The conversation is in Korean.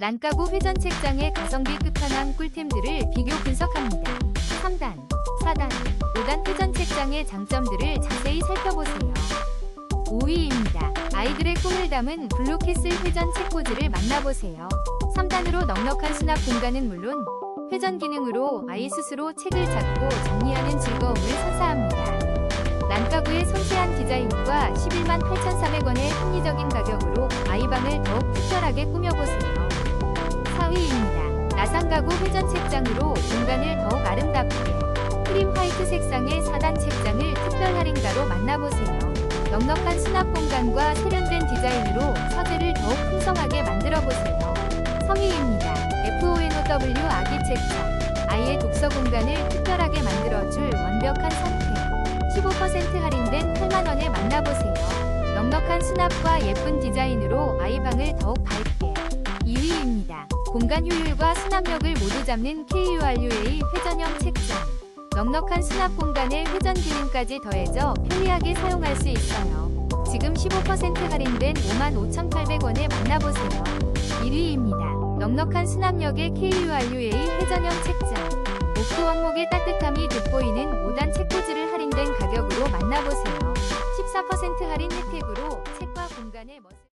란가구 회전 책장의 가성비 끝판왕 꿀템들을 비교 분석합니다. 3단, 4단, 5단 회전 책장의 장점들을 자세히 살펴보세요. 5위입니다. 아이들의 꿈을 담은 블루캐슬 회전 책꽂이를 만나보세요. 3단으로 넉넉한 수납 공간은 물론 회전 기능으로 아이 스스로 책을 잡고 정리하는 즐거움을 선사합니다. 란가구의 섬세한 디자인과 11만 8,300원의 합리적인 가격으로 아이방을 더욱 특별하게 꾸며보세요. 4위입니다. 나상가구 회전 책장으로 공간을 더욱 아름답게 크림 화이트 색상의 4단 책장을 특별 할인가로 만나보세요. 넉넉한 수납 공간과 세련된 디자인으로 서재를 더욱 풍성하게 만들어보세요. 3위입니다. FONOW 아기 책장 아이의 독서 공간을 특별하게 만들어줄 완벽한 선택 15% 할인된 8만원에 만나보세요. 넉넉한 수납과 예쁜 디자인으로 아이방을 더욱 밝게 2위입니다. 공간 효율과 수납력을 모두 잡는 KURUA 회전형 책장 넉넉한 수납 공간에 회전 기능까지 더해져 편리하게 사용할 수 있어요. 지금 15% 할인된 55,800원에 만나보세요. 1위입니다. 넉넉한 수납력의 KURUA 회전형 책장 옥토 원목의 따뜻함이 돋보이는 5단 책꽂이를 할인된 가격으로 만나보세요. 14% 할인 혜택으로 책과 공간의 멋